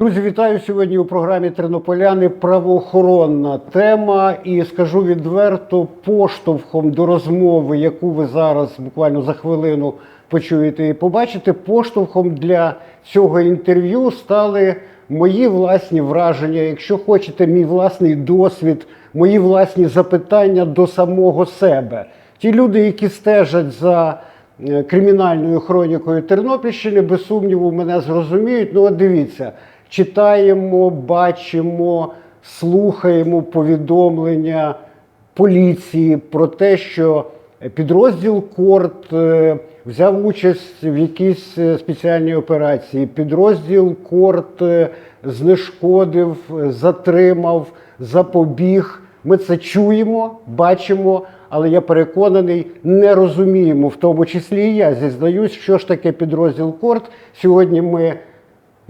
Друзі, вітаю сьогодні у програмі Тернополяни. Правоохоронна тема. І скажу відверто, поштовхом до розмови, яку ви зараз буквально за хвилину почуєте і побачите, поштовхом для цього інтерв'ю стали мої власні враження. Якщо хочете, мій власний досвід, мої власні запитання до самого себе. Ті люди, які стежать за е, кримінальною хронікою Тернопільщини, без сумніву, мене зрозуміють. Ну, от дивіться, читаємо, бачимо, слухаємо повідомлення поліції про те, що підрозділ Корт е, взяв участь в якійсь е, спеціальній операції. Підрозділ Корт е, знешкодив, затримав, запобіг. Ми це чуємо, бачимо, але я переконаний, не розуміємо, в тому числі і я зізнаюсь, що ж таке підрозділ Корт. Сьогодні ми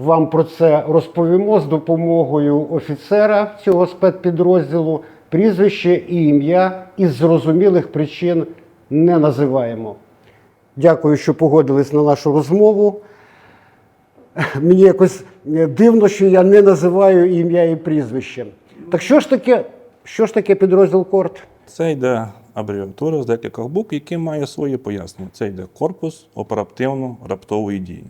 вам про це розповімо з допомогою офіцера цього спецпідрозділу. Прізвище і ім'я із зрозумілих причин не називаємо. Дякую, що погодились на нашу розмову. Мені якось е, дивно, що я не називаю ім'я і прізвище. Так що ж таке, що ж таке підрозділ Корт? Це йде абревіатура з декількох букв, які має своє пояснення. Це йде корпус оперативно-раптової дії.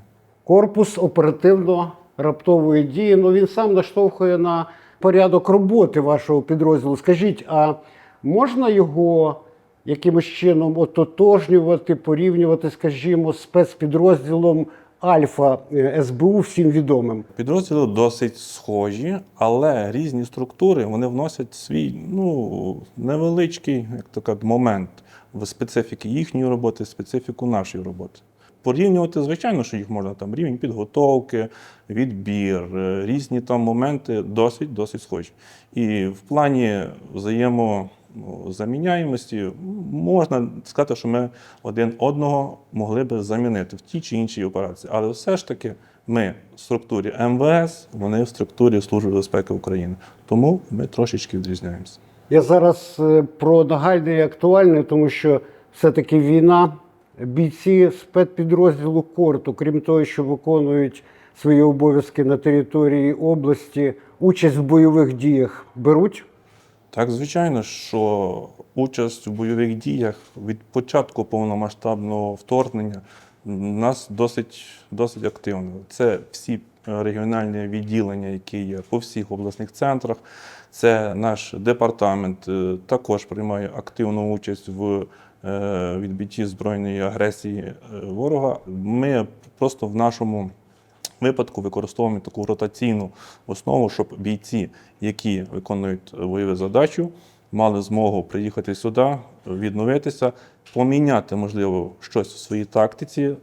Корпус оперативно-раптової дії. Ну він сам наштовхує на порядок роботи вашого підрозділу. Скажіть, а можна його якимось чином ототожнювати, порівнювати, скажімо, спецпідрозділом Альфа е, СБУ всім відомим? Підрозділи досить схожі, але різні структури вони вносять свій ну, невеличкий як то кажуть, момент в специфіки їхньої роботи, специфіку нашої роботи. Порівнювати, звичайно, що їх можна там рівень підготовки, відбір, е, різні там моменти досить досить схожі. І в плані взаємозаміняємості можна сказати, що ми один одного могли би замінити в тій чи іншій операції. Але все ж таки ми в структурі МВС, вони в структурі Служби безпеки України. Тому ми трошечки відрізняємося. Я зараз е, про нагальне і актуальне, тому що все-таки війна, бійці спецпідрозділу Корту, крім того, що виконують свої обов'язки на території області, участь в бойових діях беруть. Так, звичайно, що участь у бойових діях від початку повномасштабного вторгнення нас досить, досить активно. Це всі регіональні відділення, які є по всіх обласних центрах. Це наш департамент е, також приймає активну участь в відбитті збройної агресії е, ворога. Ми просто в нашому випадку використовуємо таку ротаційну основу, щоб бійці, які виконують бойову задачу, мали змогу приїхати сюди, відновитися, поміняти, можливо, щось в своїй тактиці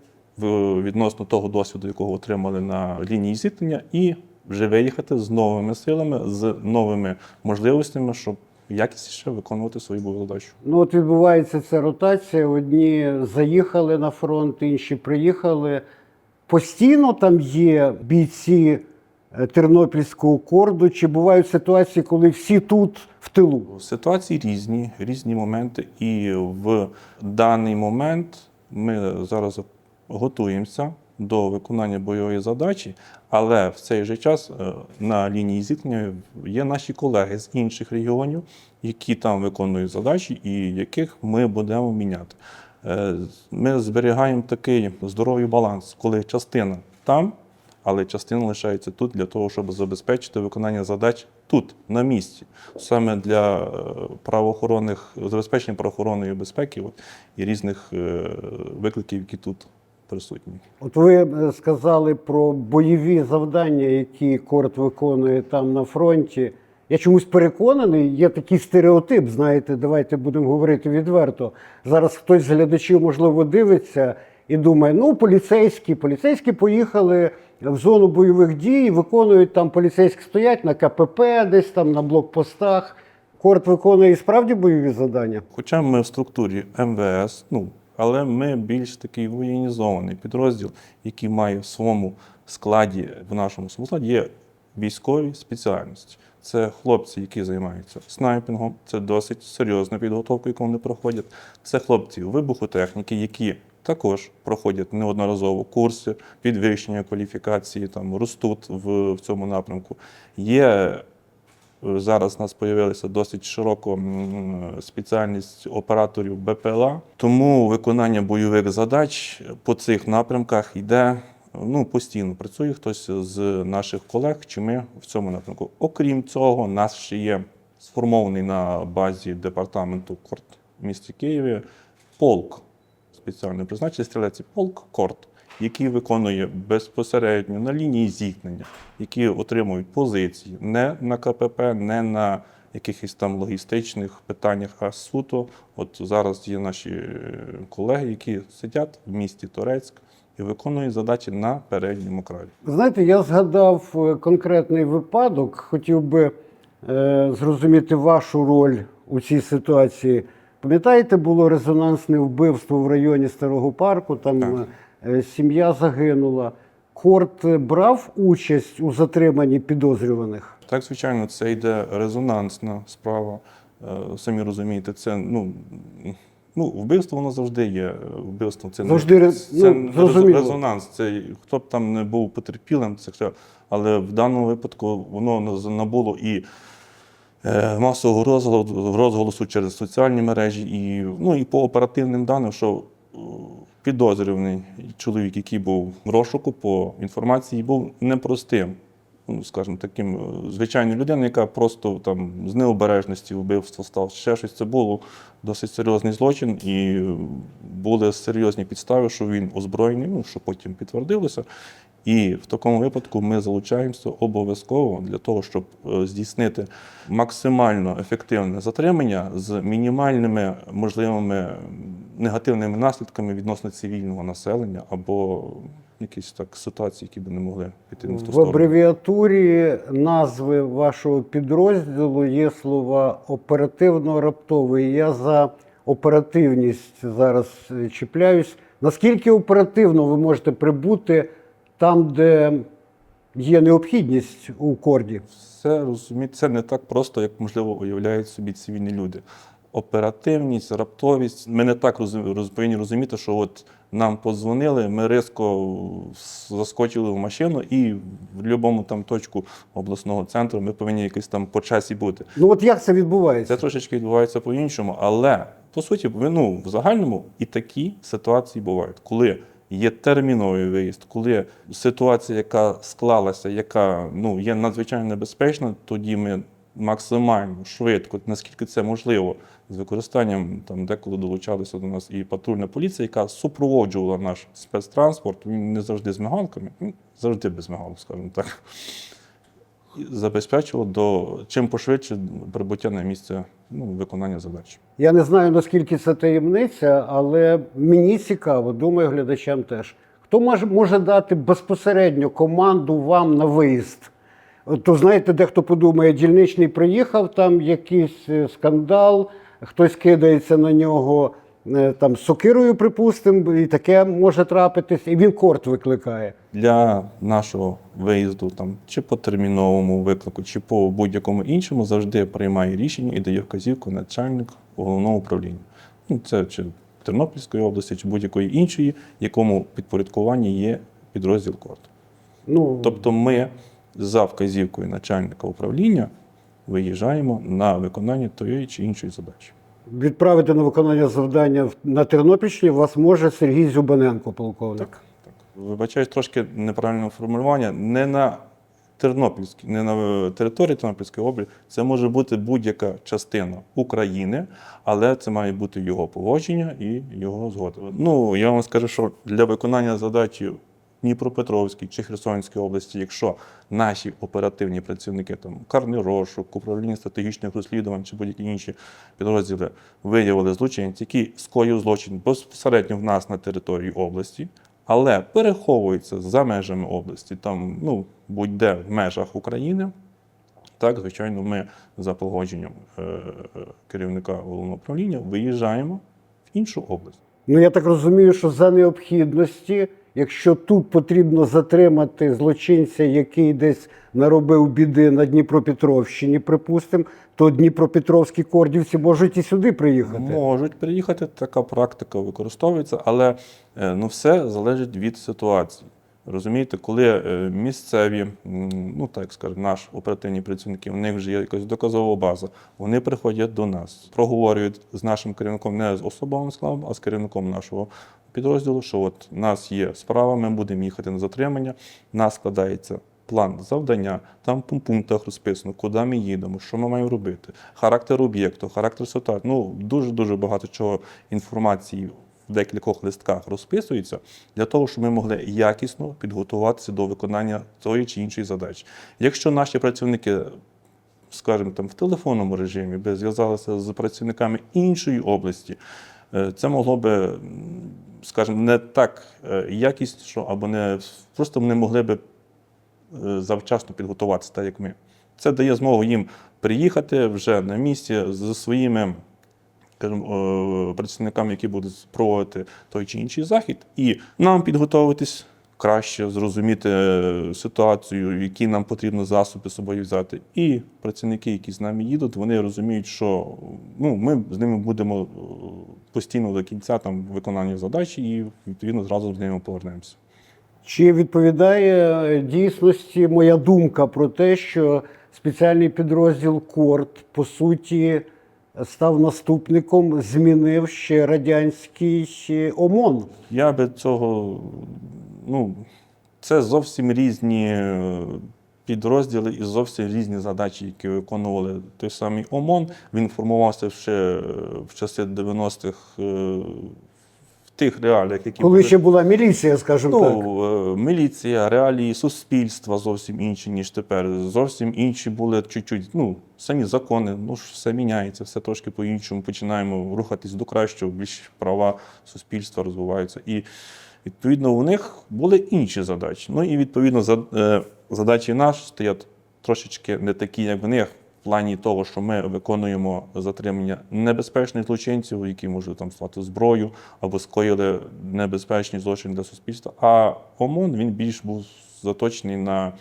відносно того досвіду, якого отримали на лінії зіткнення, і вже виїхати з новими силами, з новими можливостями, щоб якісніше виконувати свою бойову задачу. Ну от відбувається ця ротація. Одні заїхали на фронт, інші приїхали. Постійно там є бійці е, Тернопільського корду. Чи бувають ситуації, коли всі тут в тилу? Ситуації різні, різні моменти, і в даний момент ми зараз готуємося до виконання бойової задачі, але в цей же час е, на лінії зіткнення є наші колеги з інших регіонів, які там виконують задачі і яких ми будемо міняти. Е, Ми зберігаємо такий здоровий баланс, коли частина там, але частина лишається тут для того, щоб забезпечити виконання задач тут, на місці, саме для е, правоохоронних забезпечення правоохоронної безпеки і різних викликів, які тут присутні. От ви е, сказали про бойові завдання, які корт виконує там на фронті. Я чомусь переконаний, є такий стереотип, знаєте, давайте будемо говорити відверто. Зараз хтось з глядачів, можливо, дивиться і думає, ну, поліцейські, поліцейські поїхали в зону бойових дій, виконують там поліцейські стоять на КПП, десь там на блокпостах. Корт виконує і справді бойові завдання. Хоча ми в структурі МВС, ну, але ми більш такий воєнізований підрозділ, який має в своєму складі, в нашому складі є військові спеціальності. Це хлопці, які займаються снайпінгом, це досить серйозна підготовка, яку вони проходять. Це хлопці вибухотехніки, які також проходять неодноразово курси підвищення кваліфікації, там ростуть в, в цьому напрямку. Є зараз у нас з'явилася досить широка спеціальність операторів БПЛА, тому виконання бойових задач по цих напрямках йде. Ну, постійно працює хтось з наших колег, чи ми в цьому напрямку. Окрім цього, у нас ще є сформований на базі департаменту КОРТ в місті Києві полк спеціально призначений стрілець полк КОРТ, який виконує безпосередньо на лінії зіткнення, які отримують позиції не на КПП, не на якихось там логістичних питаннях, а суто. От зараз є наші е, колеги, які сидять в місті Торецьк і виконують задачі на передньому краї. Знаєте, я згадав е, конкретний випадок. Хотів би е, зрозуміти вашу роль у цій ситуації. Пам'ятаєте, було резонансне вбивство в районі Старого парку, там Так. Е, сім'я загинула. Корт брав участь у затриманні підозрюваних. Так, звичайно, це йде резонансна справа. Е, Самі розумієте, це ну. Ну, вбивство воно завжди є. Вбивство це Завжди не це ну, резонанс. Це хто б там не був потерпілим, це все. Але в даному випадку воно набуло і е, масового розголосу, розголосу через соціальні мережі, і, ну, і по оперативним даним, що е, підозрюваний чоловік, який був в розшуку по інформації, був непростим. Ну, скажімо, таким е, звичайною людиною, яка просто там з необережності вбивство став ще щось. Це було досить серйозний злочин, і е, були серйозні підстави, що він озброєний, ну що потім підтвердилося. І в такому випадку ми залучаємося обов'язково для того, щоб е, здійснити максимально ефективне затримання з мінімальними можливими негативними наслідками відносно цивільного населення або якісь так ситуації, які би не могли піти в ту В абревіатурі назви вашого підрозділу є слова оперативно-раптовий. Я за оперативність зараз чіпляюсь. Наскільки оперативно ви можете прибути там, де є необхідність у корді? Це розумієте, це не так просто, як можливо уявляють собі цивільні люди. Оперативність, раптовість. Ми не так повинні розуміти, що от нам подзвонили, ми різко заскочили в машину, і в будь-якому там точку обласного центру ми повинні якось там по часі бути. Ну от як це відбувається? Це трошечки відбувається по-іншому, але по суті, ну, в загальному і такі ситуації бувають, коли є терміновий виїзд, коли ситуація, яка склалася, яка ну, є надзвичайно небезпечна, тоді ми максимально швидко, наскільки це можливо, з використанням там деколи долучалися до нас і патрульна поліція, яка супроводжувала наш спецтранспорт. Він не завжди з мигалками, завжди без мигалок, скажімо так забезпечувало до чим пошвидше прибуття на місце ну, виконання задач. Я не знаю, наскільки це таємниця, але мені цікаво, думаю, глядачам теж. Хто може, може дати безпосередньо команду вам на виїзд? То знаєте, дехто подумає, дільничний приїхав, там якийсь е, скандал, хтось кидається на нього е, там сокирою, припустимо, і таке може трапитись, і він корт викликає. Для нашого виїзду, там, чи по терміновому виклику, чи по будь-якому іншому, завжди приймає рішення і дає вказівку начальник головного управління. Ну, це чи Тернопільської області, чи будь-якої іншої, якому підпорядкуванні є підрозділ КОРТ. Ну, Тобто ми за вказівкою начальника управління виїжджаємо на виконання тої чи іншої задачі. відправити на виконання завдання на Тернопільщині вас може Сергій Зюбаненко, полковник. Так, так. Вибачаюсь, трошки неправильне формулювання. Не на Тернопільській, не на території Тернопільської області. Це може бути будь-яка частина України, але це має бути його погодження і його згода. Ну, я вам скажу, що для виконання задачі Дніпропетровській чи Херсонській області, якщо наші оперативні працівники, там карний розшук, управління стратегічних розслідувань чи будь-які інші підрозділи виявили злочинців, які скоїв злочин безпосередньо в нас на території області, але переховуються за межами області, там, ну, будь-де в межах України. Так, звичайно, ми за погодженням е, керівника головного управління виїжджаємо в іншу область. Ну я так розумію, що за необхідності, якщо тут потрібно затримати злочинця, який десь наробив біди на Дніпропетровщині, припустимо, то Дніпропетровські кордівці можуть і сюди приїхати. Можуть приїхати, така практика використовується, але е, ну, все залежить від ситуації. Розумієте, коли е, місцеві, ну так скажемо, наш оперативні працівники, у них вже є якась доказова база, вони приходять до нас, проговорюють з нашим керівником, не з особовим складом, а з керівником нашого підрозділу, що от нас є справа, ми будемо їхати на затримання, у нас складається план завдання, там по пунктах розписано, куди ми їдемо, що ми маємо робити, характер об'єкту, характер ситуації. Ну, дуже-дуже багато чого інформації в декількох листках розписується для того, щоб ми могли якісно підготуватися до виконання тої чи іншої задачі. Якщо наші працівники скажімо, там в телефонному режимі би зв'язалися з працівниками іншої області, е, це могло би, скажімо, не так е, якісно, або не просто не могли би е, завчасно підготуватися, так як ми. Це дає змогу їм приїхати вже на місці зі своїми скажімо, е, працівниками, які будуть проводити той чи інший захід, і нам підготуватись краще, зрозуміти ситуацію, які нам потрібно засоби з собою взяти. І працівники, які з нами їдуть, вони розуміють, що ну, ми з ними будемо постійно до кінця там виконання задачі, і відповідно зразу з ними повернемося. Чи відповідає дійсності моя думка про те, що спеціальний підрозділ Корт по суті став наступником, змінив ще радянський е, ОМОН? Я би цього, ну, це зовсім різні е, підрозділи і зовсім різні задачі, які виконували той самий ОМОН. Він формувався ще е, в часи 90-х е, в тих реаліях, які Коли ще була міліція, скажімо так. Ну, е, міліція, реалії суспільства зовсім інші, ніж тепер. Зовсім інші були чуть-чуть. Ну, самі закони, ну ж все міняється, все трошки по-іншому. Починаємо рухатись до кращого, більш права суспільства розвиваються. І відповідно у них були інші задачі. Ну і відповідно за- задачі наші стоять трошечки не такі, як в них. В плані того, що ми виконуємо затримання небезпечних злочинців, які можуть там стати зброю або скоїли небезпечні злочини для суспільства. А ОМОН він більш був заточений на е,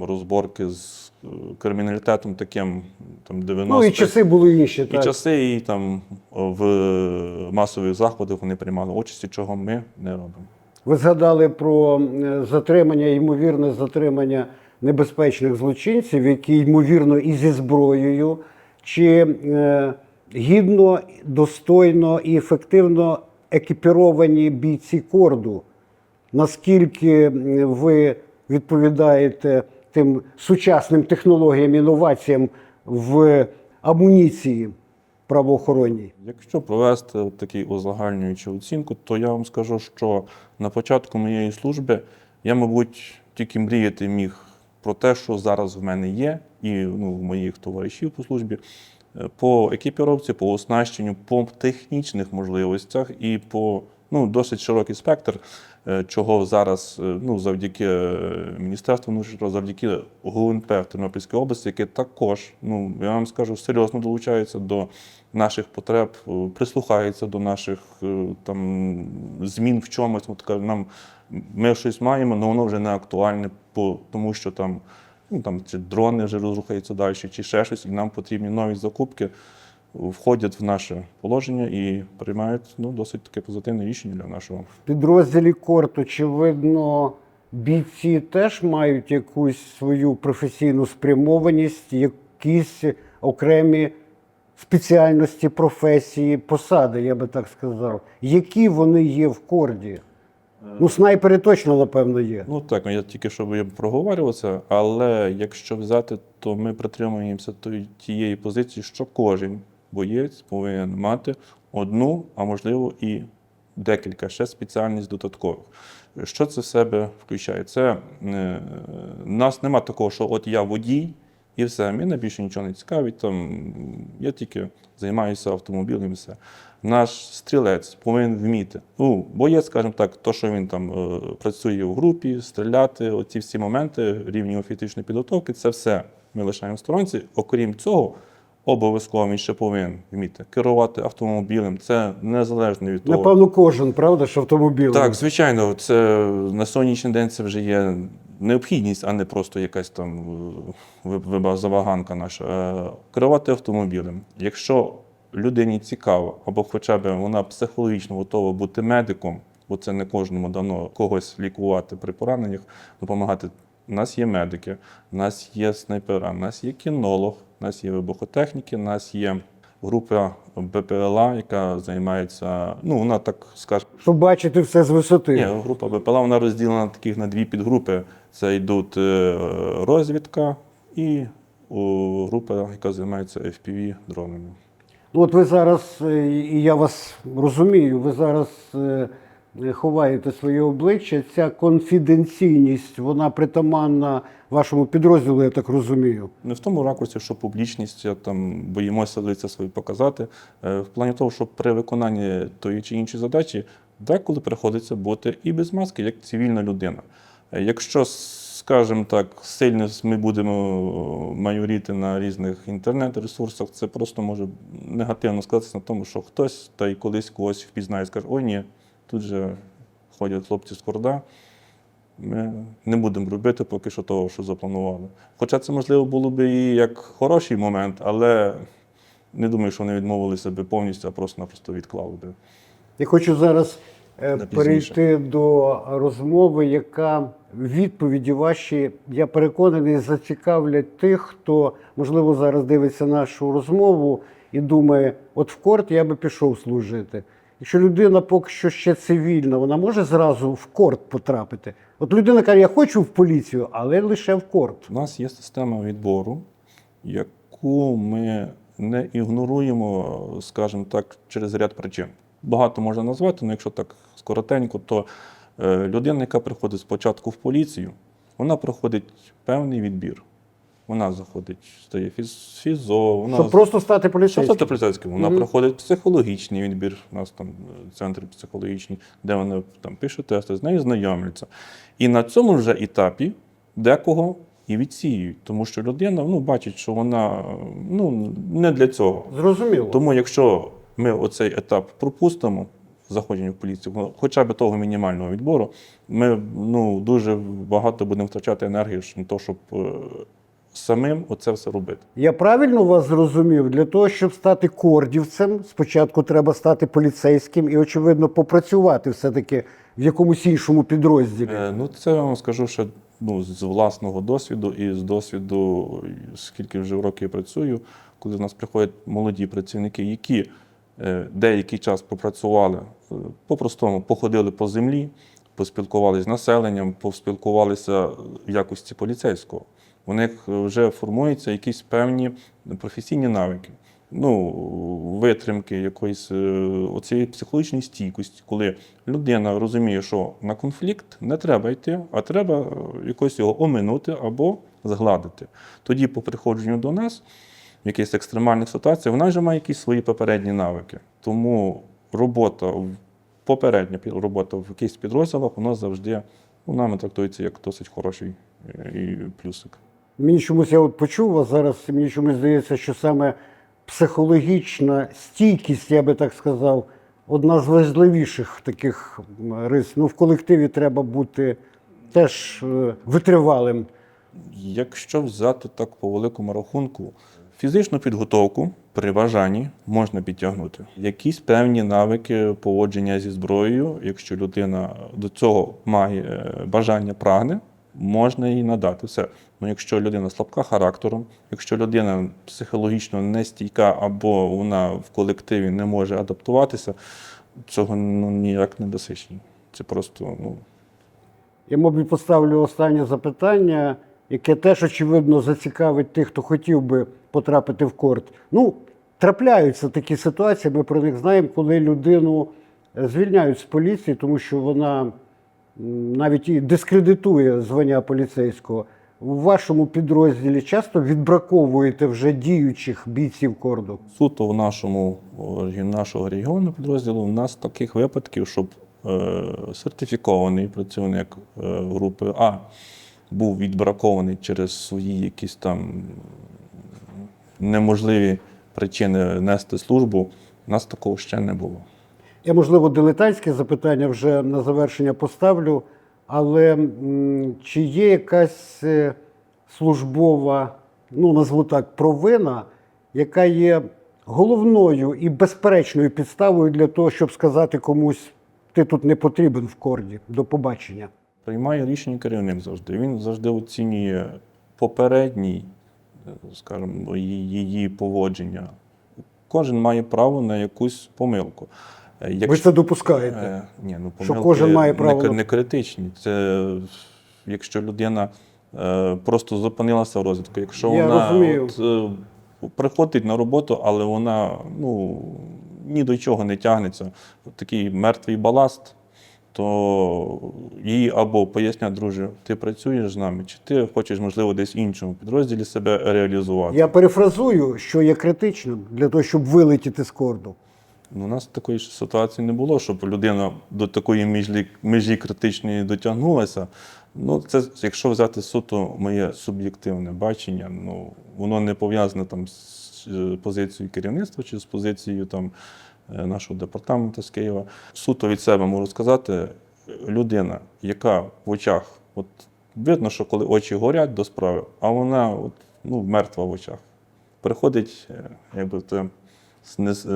розборки з е, криміналітетом таким там 90-х. Ну і часи були інші. І Так. часи, і там в масових заходах вони приймали участь, чого ми не робимо. Ви згадали про е, затримання, ймовірне затримання небезпечних злочинців, які ймовірно і зі зброєю, чи е, гідно, достойно і ефективно екіпіровані бійці корду. Наскільки ви відповідаєте тим сучасним технологіям, інноваціям в амуніції правоохоронній? Якщо провести такий узагальнюючу оцінку, то я вам скажу, що на початку моєї служби я, мабуть, тільки мріяти міг про те, що зараз в мене є, і ну, в моїх товаришів по службі, е, по екіпіровці, по оснащенню, по технічних можливостях і по ну, досить широкий спектр, е, чого зараз е, ну, завдяки е, Міністерству внутрішніх справ, завдяки ГУНП в Тернопільській області, яке також, ну я вам скажу, серйозно долучається до наших потреб, прислухається до наших там змін в чомусь. Каже, нам ми щось маємо, але воно вже не актуальне, тому що там. Ну, там чи дрони вже розрухаються далі, чи ще щось, і нам потрібні нові закупки, входять в наше положення і приймають ну, досить таке позитивне рішення для нашого. підрозділі Корт, очевидно, бійці теж мають якусь свою професійну спрямованість, якісь окремі спеціальності, професії, посади, я би так сказав. Які вони є в корді? Ну, снайпери точно, напевно, є. Ну так, я тільки що я проговорював але якщо взяти, то ми притримуємося тієї позиції, що кожен боєць повинен мати одну, а можливо і декілька ще спеціальність додаткових. Що це в себе включає? Це е, нас нема такого, що от я водій, і все, мене більше нічого не цікавить. Там я тільки займаюся автомобілем все. Наш стрілець повинен вміти. Ну, боєць, скажімо так, то, що він там е, працює в групі, стріляти, оці всі моменти рівні фізичної підготовки, це все ми лишаємо в сторонці. Окрім цього, обов'язково він ще повинен вміти керувати автомобілем. Це незалежно від того. Напевно, кожен, правда, що автомобілем. Так, звичайно, це на сьогоднішній день це вже є необхідність, а не просто якась там е, забаганка наша. Е, Керувати автомобілем. Якщо людині цікаво, або хоча б вона психологічно готова бути медиком, бо це не кожному дано когось лікувати при пораненнях, допомагати. У нас є медики, у нас є снайпера, у нас є кінолог, у нас є вибухотехніки, у нас є група БПЛА, яка займається, ну вона так скажімо, Щоб бачити все з висоти. ні, група БПЛА вона розділена таких на дві підгрупи. Це йдуть е, розвідка і група, яка займається FPV дронами. Ну, От ви зараз, е, і я вас розумію, ви зараз е, ховаєте своє обличчя. Ця конфіденційність, вона притаманна вашому підрозділу, я так розумію. Не в тому ракурсі, що публічність, як там боїмося лиця свої показати. Е, В плані того, що при виконанні тої чи іншої задачі деколи приходиться бути і без маски, як цивільна людина. Е, Якщо, скажімо так, сильно ми будемо майоріти на різних інтернет-ресурсах, це просто може негативно сказатися на тому, що хтось та й колись когось впізнає і скаже, ой ні, тут же ходять хлопці з корда. Ми не будемо робити поки що того, що запланували. Хоча це, можливо, було б і як хороший момент, але не думаю, що вони відмовилися би повністю, а просто-напросто відклали би. Я хочу зараз е, перейти до розмови, яка відповіді ваші, я переконаний, зацікавлять тих, хто, можливо, зараз дивиться нашу розмову і думає, от в корт я би пішов служити. Якщо людина поки що ще цивільна, вона може зразу в корт потрапити. От людина каже, я хочу в поліцію, але лише в корт. У нас є система відбору, яку ми не ігноруємо, скажімо так, через ряд причин. Багато можна назвати, але якщо так скоротенько, то е, людина, яка приходить спочатку в поліцію, вона проходить певний відбір. Вона заходить, стає фіз- фізо, вона Щоб просто стати поліцейським. стати поліцейським? Вона Мгм. проходить психологічний відбір. У нас там е, центри психологічні, де вона там пише тести, з нею знайомляться. І на цьому вже етапі декого і відсіюють, тому що людина ну, бачить, що вона е, ну, не для цього. Зрозуміло. Тому якщо ми оцей етап пропустимо, заходження в поліцію, ну, хоча б того мінімального відбору, ми ну, дуже багато будемо втрачати енергії на те, щоб е, самим оце все робити. Я правильно вас зрозумів? Для того, щоб стати кордівцем, спочатку треба стати поліцейським і, очевидно, попрацювати все-таки в якомусь іншому підрозділі. Е, Ну, це я вам скажу, що ну, з власного досвіду і з досвіду, скільки вже років я працюю, коли в нас приходять молоді працівники, які е, деякий час попрацювали, е, по-простому походили по землі, поспілкувалися з населенням, поспілкувалися в якості поліцейського. У них вже формуються якісь певні професійні навики. Ну, витримки, якоїсь е, оцієї психологічної стійкості, коли людина розуміє, що на конфлікт не треба йти, а треба е, якось його оминути або згладити. Тоді, по приходженню до нас, в якихось екстремальних ситуаціях, вона вже має якісь свої попередні навики. Тому робота, попередня робота в якихось підрозділах, вона завжди ну, нами трактується як досить хороший е, плюсик. Мені чомусь я от почув вас зараз, мені чомусь здається, що саме психологічна стійкість, я би так сказав, одна з важливіших таких рис. Ну, в колективі треба бути теж е, витривалим. Якщо взяти так по великому рахунку, фізичну підготовку при бажанні можна підтягнути. Якісь певні навики поводження зі зброєю, якщо людина до цього має е, бажання, прагне, можна їй надати все. Ну, якщо людина слабка характером, якщо людина психологічно не стійка або вона в колективі не може адаптуватися, цього ну, ніяк не досить. Це просто ну, Я, мабуть, поставлю останнє запитання, яке теж, очевидно, зацікавить тих, хто хотів би потрапити в корт. Ну, трапляються такі ситуації, ми про них знаємо, коли людину е, звільняють з поліції, тому що вона навіть і дискредитує звання поліцейського. У вашому підрозділі часто відбраковуєте вже діючих бійців корду. Суто в нашому нашого регіону підрозділу у нас таких випадків, щоб е, сертифікований працівник е, групи А був відбракований через свої якісь там неможливі причини нести службу, у нас такого ще не було. Я, можливо, дилетантське запитання вже на завершення поставлю, але чи є якась е, службова, ну назву так, провина, яка є головною і безперечною підставою для того, щоб сказати комусь, ти тут не потрібен в корді, до побачення. Приймає рішення керівник завжди. Він завжди оцінює попередній, е, скажімо, її, її поводження. Кожен має право на якусь помилку. Е, Ви це допускаєте? Е, ні, ну, Що кожен має право не, не критичні. Це якщо людина е, просто зупинилася в розвитку, якщо Я вона розумію. от, е, приходить на роботу, але вона ну, ні до чого не тягнеться, такий мертвий баласт, то їй або пояснять, друже, ти працюєш з нами, чи ти хочеш, можливо, десь іншому підрозділі себе реалізувати. Я перефразую, що є критичним для того, щоб вилетіти з корду. Ну, у нас такої ж ситуації не було, щоб людина до такої межі, межі критичної дотягнулася. Ну, це якщо взяти суто моє суб'єктивне бачення, ну воно не пов'язане там з е, позицією керівництва чи з позицією там е, нашого департаменту з Києва. Суто від себе можу сказати, людина, яка в очах, от видно, що коли очі горять до справи, а вона от, ну, мертва в очах. Приходить, е, як би це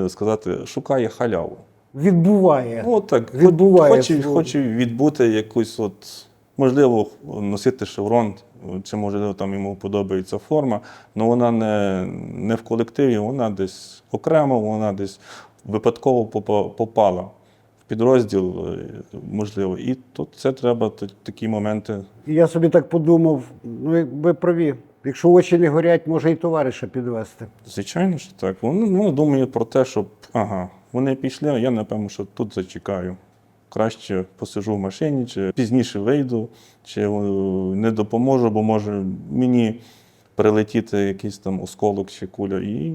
сказати, шукає халяву. Відбуває. Ну, так, Відбуває хоче, хоче відбути якусь, от, можливо, носити шеврон, чи можливо там йому подобається форма, але вона не, не в колективі, вона десь окремо, вона десь випадково попала в підрозділ, е, можливо. І тут це треба такі моменти. Я собі так подумав: ну ви праві, якщо очі не горять, може і товариша підвести. Звичайно, що так. Вони, вони думають про те, щоб ага, вони пішли, а я напевно, що тут зачекаю. Краще посижу в машині, чи пізніше вийду, чи е, не допоможу, бо може мені прилетіти якийсь там осколок чи куля. І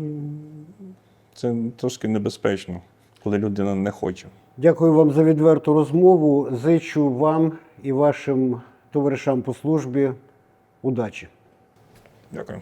це трошки небезпечно, коли людина не хоче. Дякую вам за відверту розмову. Зичу вам і вашим товаришам по службі удачі. Дякую.